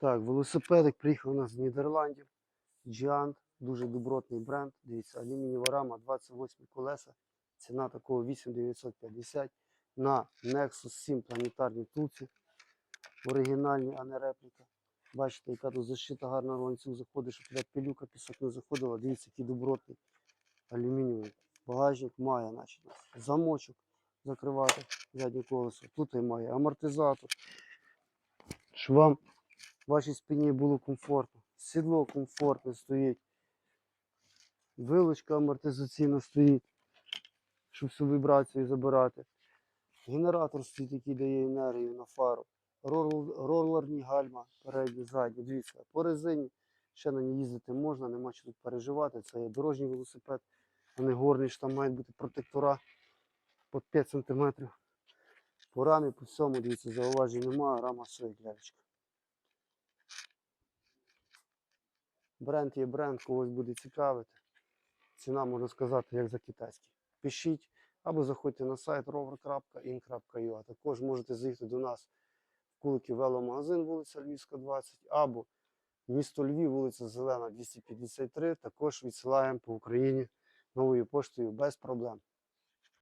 Так, велосипедик приїхав у нас з Нідерландів. Giant, дуже добротний бренд. Дивіться, алюмінієва рама, 28 колеса. Ціна такого 8950 на Nexus 7 планетарній втулці. Оригінальні, а не репліка. Бачите, яка тут защита гарна ланцюг заходить, щоб туди пилюка, пісок не заходила. Дивіться, який добротний алюмінієвий. Багажник має, нас замочок закривати заднє колесо. Тут і має амортизатор. Щоб вам вашій спині було комфортно. Сідло комфортне стоїть. Вилочка амортизаційна стоїть, щоб всю вібрацію забирати. Генератор стоїть, який дає енергію на фару. Рол- Ролерні гальма, передні, задні. Дивіться, по резині ще на ній їздити можна, нема що тут переживати. Це є дорожній велосипед, а не горний, що там мають бути протектора по 5 см. По рамі, по всьому, дивіться, зауважень немає, рама стоїть лялечка. Бренд є бренд, когось буде цікавити. Ціна, можна сказати, як за китайський. Пишіть або заходьте на сайт rover.in.ua. Також можете заїхати до нас в Куликів веломагазин, вулиця Львівська, 20, або місто Львів, вулиця Зелена, 253. Також відсилаємо по Україні новою поштою без проблем.